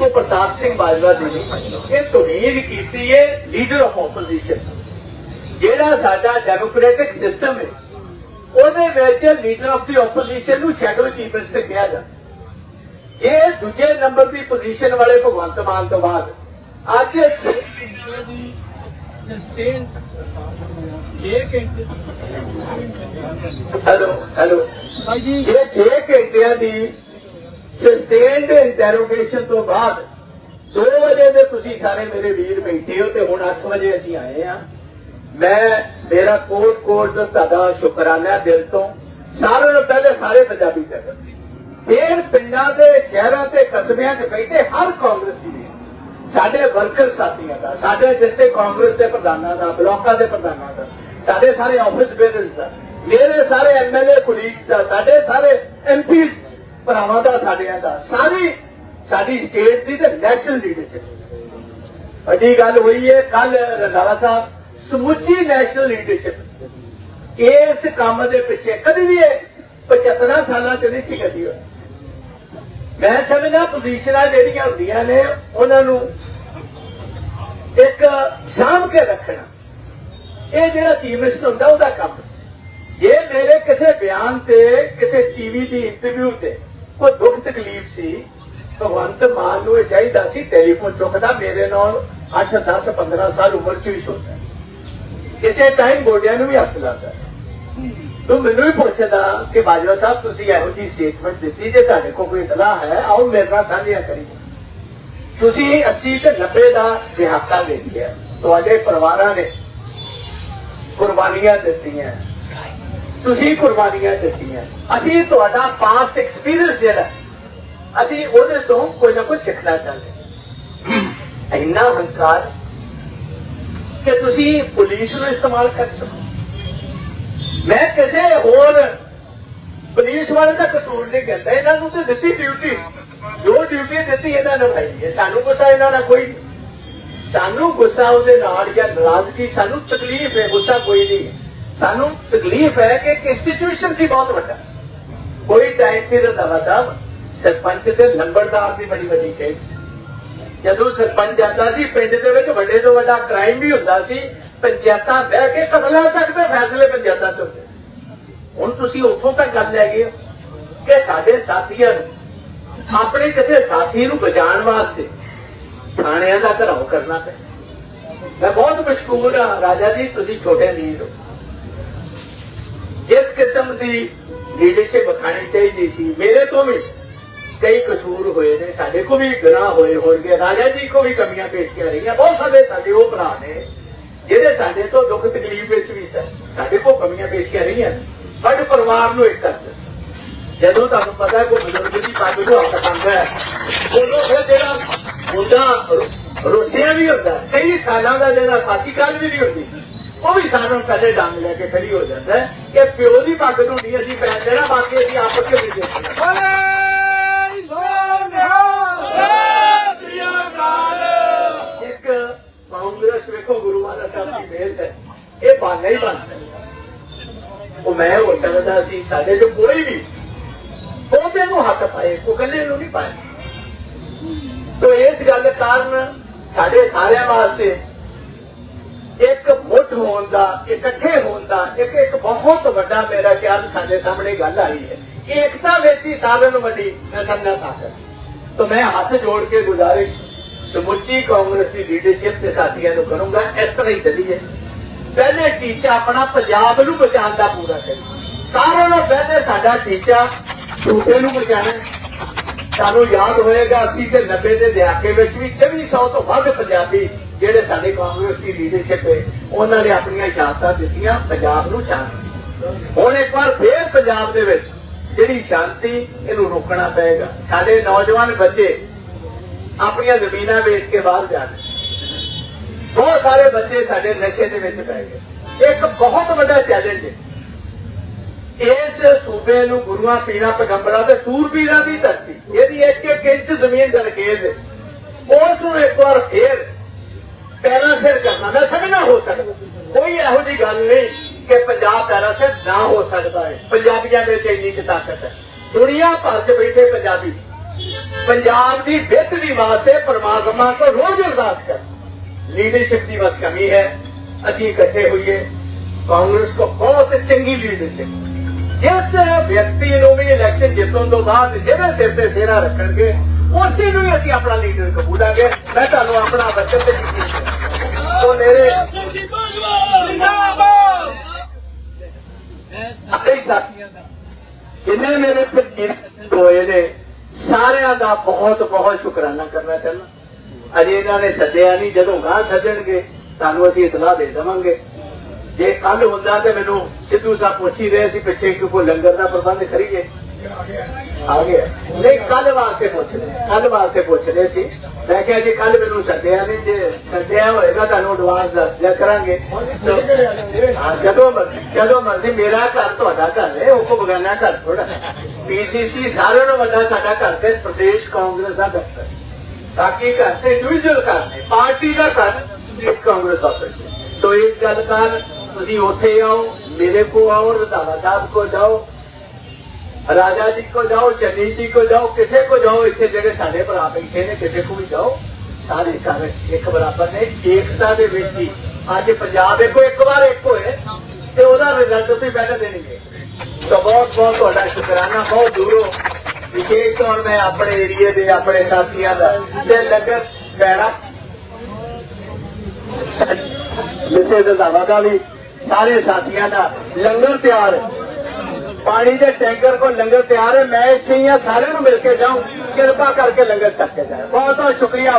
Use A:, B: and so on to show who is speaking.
A: ਉਹ ਪ੍ਰਤਾਪ ਸਿੰਘ ਬਾਜਵਾ ਦੀ ਇਹ ਤੁਮੀਰ ਕੀਤੀ ਹੈ ਲੀਡਰ ਆਫ ਆਪੋਜੀਸ਼ਨ ਜਿਹੜਾ ਸਾਡਾ ਡੈਮੋਕ੍ਰੈਟਿਕ ਸਿਸਟਮ ਹੈ ਉਹਦੇ ਵਿੱਚ ਲੀਡਰ ਆਫ ਦੀ ਆਪੋਜੀਸ਼ਨ ਨੂੰ ਸ਼ੈਡੋ ਚੀਫ ਮਿਨਿਸਟਰ ਕਿਹਾ ਜਾਂਦਾ। ਇਹ ਦੂਜੇ ਨੰਬਰ ਦੀ ਪੋਜੀਸ਼ਨ ਵਾਲੇ ਭਗਵੰਤ ਮਾਨ ਤੋਂ ਬਾਅਦ ਅੱਜ 6 ਘੰਟੇ ਦੀ ਸਸਟੇਨ 6 ਘੰਟੇ ਹੈਲੋ ਹੈਲੋ
B: ਭਾਈ ਜੀ।
A: ਇਹ 6 ਘੰਟਿਆਂ ਦੀ ਸਸਟੇਨਡ ਇੰਟਰੋਗੇਸ਼ਨ ਤੋਂ ਬਾਅਦ 2 ਵਜੇ ਦੇ ਤੁਸੀਂ ਸਾਰੇ ਮੇਰੇ ਵੀਰ ਬੈਠੇ ਹੋ ਤੇ ਹੁਣ 8 ਵਜੇ ਅਸੀਂ ਆਏ ਆ ਮੈਂ, ਮੇਰਾ ਕੋਟ ਕੋਟ ਤੁਹਾਡਾ ਸ਼ੁਕਰਾਨਾ ਦਿਲ ਤੋਂ। ਸਾਰਿਆਂ ਨੂੰ ਪਹਿਲੇ ਸਾਰੇ ਪੰਜਾਬੀ ਚੱਕਰ ਫਿਰ ਪਿੰਡਾਂ ਦੇ, ਸ਼ਹਿਰਾਂ ਤੇ, ਕਸਬਿਆਂ 'ਚ ਬੈਠੇ ਹਰ ਕਾਂਗਰਸੀ ਨੇ ਸਾਡੇ ਵਰਕਰ ਸਾਥੀਆਂ ਦਾ, ਸਾਡੇ ਡਿਸਟ੍ਰਿਕਟ ਕਾਂਗਰਸ ਦੇ ਪ੍ਰਧਾਨਾਂ ਦਾ, ਬਲਾਕਾਂ ਦੇ ਪ੍ਰਧਾਨਾਂ ਦਾ, ਸਾਡੇ ਸਾਰੇ ਆਫਿਸ ਬੇਅਰਸ ਦਾ, ਮੇਰੇ ਸਾਰੇ ਐਮਐਲਏ ਕੁਲੀਗਸ ਦਾ, ਸਾਡੇ ਸਾਰੇ ਐਮਪੀ ਭਰਾਵਾਂ ਦਾ, ਸਾਡਿਆਂ ਦਾ, ਸਾਰੀ ਸਾਡੀ ਸਟੇਟ ਦੀ ਤੇ ਨੈਸ਼ਨਲ ਲੀਡਰਸ਼ਿਪ ਵੱਡੀ ਗੱਲ ਹੋਈ ਹੈ ਕੱਲ ਰੰਧਾਵਾ ਸਾਹਿਬ ਸਮੁੱਚੀ ਨੈਸ਼ਨਲ ਲੀਡਰਸ਼ਿਪ ਇਸ ਕੰਮ ਦੇ ਪਿੱਛੇ ਕਦੀ ਵੀ ਇਹ 75 ਸਾਲਾਂ ਚ ਨਹੀਂ ਸੀ ਕਦੀ ਮੈਂ ਸਮਝਦਾ ਪੋਜੀਸ਼ਨਾਂ ਜਿਹੜੀਆਂ ਹੁੰਦੀਆਂ ਨੇ, ਉਹਨਾਂ ਨੂੰ ਇੱਕ ਸਾਂਭ ਕੇ ਰੱਖਣਾ। ਇਹ ਜਿਹੜਾ ਚੀਫ ਮਿਨਿਸਟਰ ਹੁੰਦਾ, ਉਹਦਾ ਕੰਮ ਜੇ ਮੇਰੇ ਕਿਸੇ ਬਿਆਨ ਤੇ, ਕਿਸੇ ਟੀਵੀ ਦੀ ਇੰਟਰਵਿਊ ਤੇ ਕੋਈ ਦੁੱਖ ਤਕਲੀਫ ਸੀ, ਭਗਵੰਤ ਮਾਨ ਨੂੰ ਚਾਹੀਦਾ ਸੀ ਟੈਲੀਫੋਨ ਚੁੱਕਦਾ, ਮੇਰੇ ਨਾਲ 8 10 15 ਸਾਲ ਉਮਰ ਚ ਵੀ ਛੋਟਾ ਕਿਸੇ ਟਾਈਮ ਗੋਡਿਆਂ ਨੂੰ ਵੀ ਹੱਥ ਲਾਉਂਦਾ। ਤੂੰ ਮੈਨੂੰ ਵੀ ਪੁੱਛਦਾ ਕਿ ਬਾਜਵਾ ਸਾਹਿਬ, ਤੁਸੀਂ ਇਹੋ ਜੀ ਸਟੇਟਮੈਂਟ ਦਿੱਤੀ ਜੇ ਤੁਹਾਡੇ ਕੋਲ ਕੋਈ ਇਤਲਾ ਹੈ, ਆਓ ਮੇਰੇ ਨਾਲ ਸਾਂਝਿਆ ਕਰੀ ਤੁਸੀਂ 80 ਤੇ 90 ਦਾ ਦਿਹਾਤਾ ਦੇ ਤੁਹਾਡੇ ਪਰਿਵਾਰਾਂ ਨੇ ਕੁਰਬਾਨੀਆਂ ਦਿੱਤੀਆਂ। ਤੁਸੀਂ ਕੁਰਬਾਨੀਆਂ ਦਿੱਤੀਆਂ। ਅਸੀਂ ਤੁਹਾਡਾ ਪਾਸਟ ਐਕਸਪੀਰੀਅੰਸ ਜਿਹੜਾ, ਅਸੀਂ ਉਹਦੇ ਤੋਂ ਕੋਈ ਨਾ ਕੋਈ ਸਿੱਖਣਾ ਚਾਹੁੰਦੇ ਇੰਨਾ ਹੰਕਾਰ ਕਿ ਤੁਸੀਂ ਪੁਲਿਸ ਨੂੰ ਇਸਤੇਮਾਲ ਕਰ ਸਕੋ ਮੈਂ ਕਿਸੇ ਹੋਰ ਪੁਲਿਸ ਵਾਲੇ ਦਾ ਕਸੂਰ ਨਹੀਂ ਕਹਿੰਦਾ। ਇਹਨਾਂ ਨੂੰ ਤੇ ਦਿੱਤੀ ਡਿਊਟੀ ਜੋ ਡਿਊਟੀ ਦਿੱਤੀ ਇਹਨਾਂ ਨੂੰ ਭਾਈ ਹੈ। ਸਾਨੂੰ ਗੁੱਸਾ ਇਹਨਾਂ ਨਾਲ ਕੋਈ ਨਹੀਂ। ਸਾਨੂੰ ਗੁੱਸਾ ਉਹਦੇ ਨਾਲ ਜਾਂ ਨਾਰਾਜ਼ਗੀ, ਸਾਨੂੰ ਤਕਲੀਫ ਹੈ, ਗੁੱਸਾ ਕੋਈ ਨਹੀਂ ਸਾਨੂੰ ਤਕਲੀਫ ਹੈ ਕਿ ਇੰਸਟੀਟਿਊਸ਼ਨ ਸੀ ਬਹੁਤ ਵੱਡਾ। ਕੋਈ ਟਾਈਮ ਸੀ ਰੰਧਾਵਾ ਸਾਹਿਬ ਸਰਪੰਚ ਤੇ ਨੰਬਰਦਾਰ ਦੀ ਬੜੀ ਵੱਡੀ ਖੇਡ ਜਦੋਂ ਸਰਪੰਚ ਜਾਂਦਾ ਸੀ, ਪਿੰਡ ਦੇ ਵਿੱਚ ਵੱਡੇ ਤੋਂ ਵੱਡਾ ਕ੍ਰਾਈਮ ਵੀ ਹੁੰਦਾ ਸੀ, ਪੰਚਾਇਤਾਂ ਬਹਿ ਕੇ ਕਤਲਾਂ ਤੱਕ ਦੇ ਫੈਸਲੇ ਪੰਚਾਇਤਾਂ ਤੋਂ ਹੁਣ ਤੁਸੀਂ ਉੱਥੋਂ ਤੱਕ ਗੱਲ ਲੈ ਗਏ ਕਿ ਸਾਡੇ ਸਾਥੀਆਂ ਨੂੰ, ਆਪਣੇ ਕਿਸੇ ਸਾਥੀ ਨੂੰ ਬਚਾਉਣ ਵਾਸਤੇ ਥਾਣਿਆਂ ਦਾ ਘਰਾਓ ਕਰਨਾ ਪਿਆ। ਮੈਂ ਬਹੁਤ ਮਸ਼ਕੂਰ ਹਾਂ, ਰਾਜਾ ਜੀ, ਤੁਸੀਂ ਛੋਟੇ ਲੀਡ ਹੋ। ਜਿਸ ਕਿਸਮ ਦੀ ਲੀਡਰਸ਼ਿਪ ਖਾਣੀ ਚਾਹੀਦੀ ਸੀ, ਮੇਰੇ ਤੋਂ ਵੀ ਕਈ ਕਸੂਰ ਹੋਏ ਨੇ, ਸਾਡੇ ਕੋ ਵੀ ਗੁਨਾਹ ਹੋਏ ਹੋਣਗੇ, ਰਾਜਾ ਜੀ ਕੋ ਵੀ ਕਮੀਆਂ ਪੇਸ਼ੀਆਂ ਰਹੀਆਂ, ਬਹੁਤ ਸਾਰੇ ਸਾਡੇ ਉਹ ਭਰਾ ਨੇ, ਜਿਹੜੇ ਸਾਡੇ ਤੋਂ ਦੁੱਖ ਤਕਲੀਫ ਵਿੱਚ ਵੀ ਸਨ, ਸਾਡੇ ਕੋ ਕਮੀਆਂ ਪੇਸ਼ੀਆਂ ਰਹੀਆਂ ਸਾਡੇ ਪਰਿਵਾਰ ਨੂੰ ਇੱਕ ਕਰਦੇ ਜਦੋਂ ਤੁਹਾਨੂੰ ਪਤਾ ਹੈ ਕੋਈ ਬਜ਼ੁਰਗ ਦੀ ਪੱਗ ਨੂੰ ਹੱਥ ਪਾਉਂਦਾ ਹੈ, ਉਦੋਂ ਫਿਰ ਜਿਹੜਾ ਮੁੰਡਾ ਰੁ- ਵੀ ਹੁੰਦਾ ਕਈ ਸਾਲਾਂ ਦਾ ਜਿਹੜਾ ਸਾਸੀ ਕਾਲ ਵੀ ਨਹੀਂ ਹੁੰਦੀ। ਉਹ ਵੀ ਸਾਨੂੰ ਪਹਿਲੇ ਡੰਗ ਲੈ ਕੇ ਖੜੀ ਹੋ ਜਾਂਦਾ ਹੈ ਕਿ ਪਿਓ ਦੀ ਪੱਗ ਨੂੰ ਨਹੀਂ ਅਸੀਂ ਪੈਰ ਦੇਣਾ ਬਾਕੀ ਅਸੀਂ ਆਪਸ ਵਿੱਚ ਵੀ ਦੇਖਣਾ
B: ਬੋਲੇ ਸੋਨਿਹਾ ਸ੍ਰੀ ਅਕਾਲ।
A: ਇੱਕ ਕਾਂਗਰਸ ਵੇਖੋ ਗੁਰੂ ਮਹਾਰਾਜ ਸਾਹਿਬ ਦੀ ਮਿਹਰ ਹੈ। ਇਹ ਬਾਨਾ ਹੀ ਬਣਦਾ ਉਹ ਮੈਂ ਹੋ ਸਕਦਾ ਸੀ ਸਾਡੇ ਤੋਂ ਕੋਈ ਵੀ ਉਹਦੇ ਨੂੰ ਹੱਥ ਪਾਏ ਉਹ ਕੱਲੇ ਨੂੰ ਨਹੀਂ ਪਾਏ। ਤੋ ਇਸ ਗੱਲ ਕਾਰਨ ਸਾਡੇ ਸਾਰਿਆਂ ਵਾਸਤੇ ਇੱਕ ਹੋਣ ਦਾ, ਇਕੱਠੇ ਹੋਣ ਦਾ, ਇੱਕ ਇੱਕ ਬਹੁਤ ਵੱਡਾ ਮੇਰਾ ਖਿਆਲ ਸਾਡੇ ਸਾਹਮਣੇ ਗੱਲ ਆਈ ਹੈ। ਏਕਤਾ ਵਿੱਚ ਹੀ ਸਾਰਿਆਂ ਨੂੰ ਵੱਡੀ ਮੈਂ ਤਾਕਤ ਤਾਂ ਮੈਂ ਹੱਥ ਜੋੜ ਕੇ ਗੁਜ਼ਾਰਿਸ਼ ਸਮੁੱਚੀ ਕਾਂਗਰਸ ਦੀ ਲੀਡਰਸ਼ਿਪ ਤੇ ਸਾਥੀਆਂ ਨੂੰ ਕਰੂੰਗਾ, ਇਸ ਤਰ੍ਹਾਂ ਹੀ ਚੱਲੀਏ ਪਹਿਲੇ ਟੀਚਾ ਆਪਣਾ ਪੰਜਾਬ ਨੂੰ ਬਚਾਉਣ ਦਾ ਪੂਰਾ ਕਰੀਏ ਸਾਰਿਆਂ ਨੂੰ ਪਹਿਲੇ ਸਾਡਾ ਟੀਚਾ ਸੂਬੇ ਨੂੰ ਬਚਾਉਣਾ ਸਾਨੂੰ ਯਾਦ ਹੋਏਗਾ 80 ਤੇ 90 ਦੇ ਦਹਾਕੇ ਵਿੱਚ ਵੀ 2400 ਤੋਂ ਵੱਧ ਪੰਜਾਬੀ ਜਿਹੜੇ ਸਾਡੇ ਕਾਂਗਰਸ ਦੀ ਲੀਡਰਸ਼ਿਪ ਹੈ, ਉਹਨਾਂ ਨੇ ਆਪਣੀਆਂ ਸ਼ਹਾਦਤਾਂ ਦਿੱਤੀਆਂ ਪੰਜਾਬ ਨੂੰ ਸ਼ਾਂਤੀ ਹੁਣ ਇੱਕ ਵਾਰ ਫੇਰ ਪੰਜਾਬ ਦੇ ਵਿੱਚ ਜਿਹੜੀ ਸ਼ਾਂਤੀ, ਇਹਨੂੰ ਰੋਕਣਾ ਪਏਗਾ। ਸਾਡੇ ਨੌਜਵਾਨ ਬੱਚੇ ਆਪਣੀਆਂ ਜ਼ਮੀਨਾਂ ਵੇਚ ਕੇ ਬਾਹਰ ਜਾ ਰਹੇ ਬਹੁਤ ਸਾਰੇ ਬੱਚੇ ਸਾਡੇ ਨਸ਼ੇ ਦੇ ਵਿੱਚ ਪੈ ਗਏ। ਇੱਕ ਬਹੁਤ ਵੱਡਾ ਚੈਲੰਜ ਹੈ। ਇਸ ਸੂਬੇ ਨੂੰ ਗੁਰੂਆਂ ਪੀਰਾਂ ਪੈਗੰਬਰਾਂ ਤੇ ਸੂਰਬੀਰਾਂ ਦੀ ਧਰਤੀ, ਇਹਦੀ ਇੱਕ ਇੱਕ ਇੰਚ ਜ਼ਮੀਨ ਸਰਖੇਜ਼ ਹੈ। ਉਸ ਨੂੰ ਇੱਕ ਵਾਰ ਫੇਰ ਪੈਰਾ ਸਿਰ ਕਰਨਾ ਮੈਂ ਸਮਝਣਾ ਹੋ ਸਕਦਾ। ਕੋਈ ਇਹੋ ਜੀ ਗੱਲ ਨਹੀਂ ਕਿ ਪੰਜਾਬ ਪੈਰਾ ਸਿਰ ਨਾ ਹੋ ਸਕਦਾ ਹੈ। ਪੰਜਾਬੀਆਂ ਦੇ ਵਿੱਚ ਇੰਨੀ ਤਾਕਤ ਹੈ। ਦੁਨੀਆ ਭਰ 'ਚ ਬੈਠੇ ਪੰਜਾਬੀ, ਪੰਜਾਬ ਦੀ ਵਿੱਤ ਦੀ ਵਾਸਤੇ ਪਰਮਾਤਮਾ ਕੋ ਰੋਜ਼ ਅਰਦਾਸ ਕਰ ਲੀਡਰਸ਼ਿਪ ਦੀ ਬਸ ਕਮੀ ਹੈ। ਅਸੀਂ ਇਕੱਠੇ ਹੋਈਏ। ਕਾਂਗਰਸ ਕੋ ਬਹੁਤ ਚੰਗੀ ਲੀਡਰਸ਼ਿਪ ਜਿਸ ਵਿਅਕਤੀ ਨੂੰ ਵੀ ਇਲੈਕਸ਼ਨ ਜਿੱਤਣ ਤੋਂ ਬਾਅਦ ਜਿਹੜੇ ਸਿਰ ਤੇ ਸਿਹਰਾ ਰੱਖਣਗੇ, ਉਸੇ ਨੂੰ ਹੀ ਅਸੀਂ ਆਪਣਾ ਲੀਡਰ ਕਬੂਲਾਂਗੇ। ਮੈਂ ਤੁਹਾਨੂੰ ਆਪਣਾ ਵਚਨ ਤੇ ਯਕੀਨ ਸਾਰੇ ਸਾਥੀਆਂ ਦਾ ਜਿੰਨੇ ਮੇਰੇ ਹੋਏ ਨੇ ਸਾਰਿਆਂ ਦਾ ਬਹੁਤ ਬਹੁਤ ਸ਼ੁਕਰਾਨਾ ਕਰਨਾ ਚਾਹੁੰਦਾ। ਅਜੇ ਇਹਨਾਂ ਨੇ ਸੱਦਿਆ ਨਹੀਂ ਜਦੋਂ ਗਾਂ ਸੱਜਣਗੇ ਤੁਹਾਨੂੰ ਅਸੀਂ ਇਤਲਾਹ ਦੇ ਦੇਵਾਂਗੇ। ਜੇ ਕੱਲ ਹੁੰਦਾ ਤੇ ਮੈਨੂੰ ਸਿੱਧੂ ਸਾਹਿਬ ਪੁੱਛ ਰਹੇ ਸੀ ਪਿੱਛੇ ਕਿ ਕੋਈ ਲੰਗਰ ਦਾ ਪ੍ਰਬੰਧ ਕਰੀਏ। ਆ ਗਿਆ। ਨਹੀਂ ਕੱਲ ਵਾਸਤੇ ਪੁੱਛ ਰਹੇ। ਕੱਲ ਵਾਸਤੇ ਪੁੱਛ ਰਹੇ ਸੀ। ਮੈਂ ਕਿਹਾ ਜੀ ਕੱਲ ਮੈਨੂੰ ਸੱਦਿਆ ਨਹੀਂ ਜੇ ਸੱਦਿਆ ਹੋਏਗਾ ਤੁਹਾਨੂੰ ਐਡਵਾਂਸ ਦੱਸ ਦਿਆ ਕਰਾਂਗੇ। ਹਾਂ, ਜਦੋਂ ਜਦੋਂ ਮਰਜ਼ੀ ਮੇਰਾ ਘਰ ਤੁਹਾਡਾ ਘਰ ਹੈ ਉਹ ਕੋ ਬਗਾਨਾ ਘਰ ਥੋੜਾ ਪੀਸੀਸੀ ਸਾਰਿਆਂ ਨੂੰ ਵੱਡਾ ਸਾਡਾ ਘਰ ਤੇ ਪ੍ਰਦੇਸ਼ ਕਾਂਗਰਸ ਦਾ ਦਫ਼ਤਰ ਬਾਕੀ ਘਰ ਤੇ ਇੰਡੀਵਿਜੂਅਲ ਘਰ ਨੇ ਪਾਰਟੀ ਦਾ ਘਰ ਪ੍ਰਦੇਸ਼ ਕਾਂਗਰਸ ਆਫਿਸ ਸੋ ਇਸ ਗੱਲ ਕਰ ਤੁਸੀਂ ਉੱਥੇ ਆਓ ਮੇਰੇ ਕੋ ਆਓ ਰਧਾਵਾ ਸਾਹਿਬ ਕੋ ਜਾਓ ਰਾਜਾ ਜੀ ਕੋ ਜਾਓ, ਚੰਨੀ ਜੀ ਕੋ ਜਾਓ ਕਿਸੇ ਕੋ ਜਾਓ, ਇੱਥੇ ਜਿਹੜੇ ਸਾਡੇ ਭਰਾ ਬੈਠੇ ਨੇ, ਕਿਸੇ ਕੋ ਵੀ ਜਾਓ, ਸਾਰੇ ਸਾਰੇ ਇੱਕ ਬਰਾਬਰ ਨੇ, ਏਕਤਾ ਦੇ ਵਿੱਚ ਹੀ। ਅੱਜ ਪੰਜਾਬ ਇੱਕੋ ਇੱਕ ਵਾਰ ਇੱਕ ਹੋਏ ਤੇ ਉਹਦਾ ਰਿਜ਼ਲਟ ਤੁਸੀਂ ਪਹਿਲਾਂ ਦੇਣਗੇ। ਤਾਂ ਬਹੁਤ ਬਹੁਤ ਤੁਹਾਡਾ ਸ਼ੁਕਰਾਨਾ, ਬਹੁਤ ਦੂਰੋਂ। ਵਿਸ਼ੇਸ਼ ਤੌਰ ਮੈਂ ਆਪਣੇ ਏਰੀਏ ਦੇ, ਆਪਣੇ ਸਾਥੀਆਂ ਦਾ ਤੇ ਲੰਗਰ ਪੈਣਾ। ਜਿਸੇ ਦਜ਼ਾਵਾ ਦਾ ਵੀ ਸਾਰੇ ਸਾਥੀਆਂ ਦਾ ਲੰਗਰ ਤਿਆਰ। ਪਾਣੀ ਦੇ ਟੈਂਕਰ ਕੋ ਲੰਗਰ ਤਿਆਰ ਹੈ, ਮੈਂ ਇੱਥੇ ਹੀ ਹਾਂ, ਸਾਰਿਆਂ ਨੂੰ ਮਿਲ ਕੇ ਜਾਉਂ ਕਿਰਪਾ ਕਰਕੇ ਲੰਗਰ ਛਕ ਕੇ ਜਾਏ ਬਹੁਤ ਬਹੁਤ ਸ਼ੁਕਰੀਆ